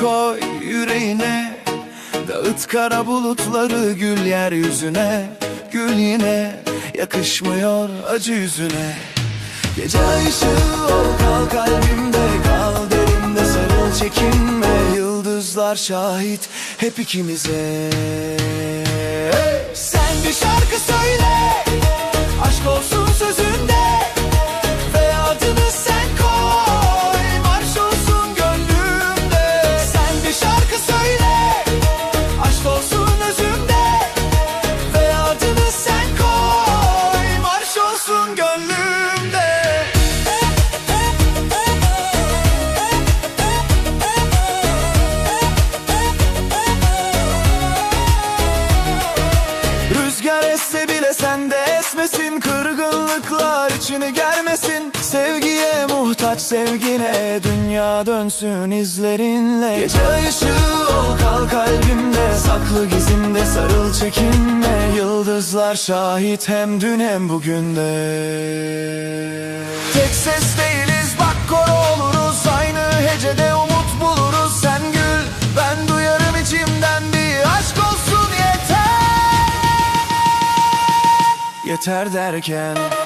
koy yüreğine Dağıt kara bulutları gül yeryüzüne. Gül yine yakışmıyor acı yüzüne. Gece ışığı ol kal kalbimde Kal derimde sarıl çekinme. Yıldızlar şahit hep ikimize. Sen bir şarkı söyle esse bile sende esmesin. Kırgınlıklar içini germesin. Sevgiye muhtaç sevgine Dünya dönsün izlerinle. Gece ışığı ol kal kalbimde. Saklı gizimde sarıl çekinme. Yıldızlar şahit hem dün hem bugünde Tek ses Yeter derken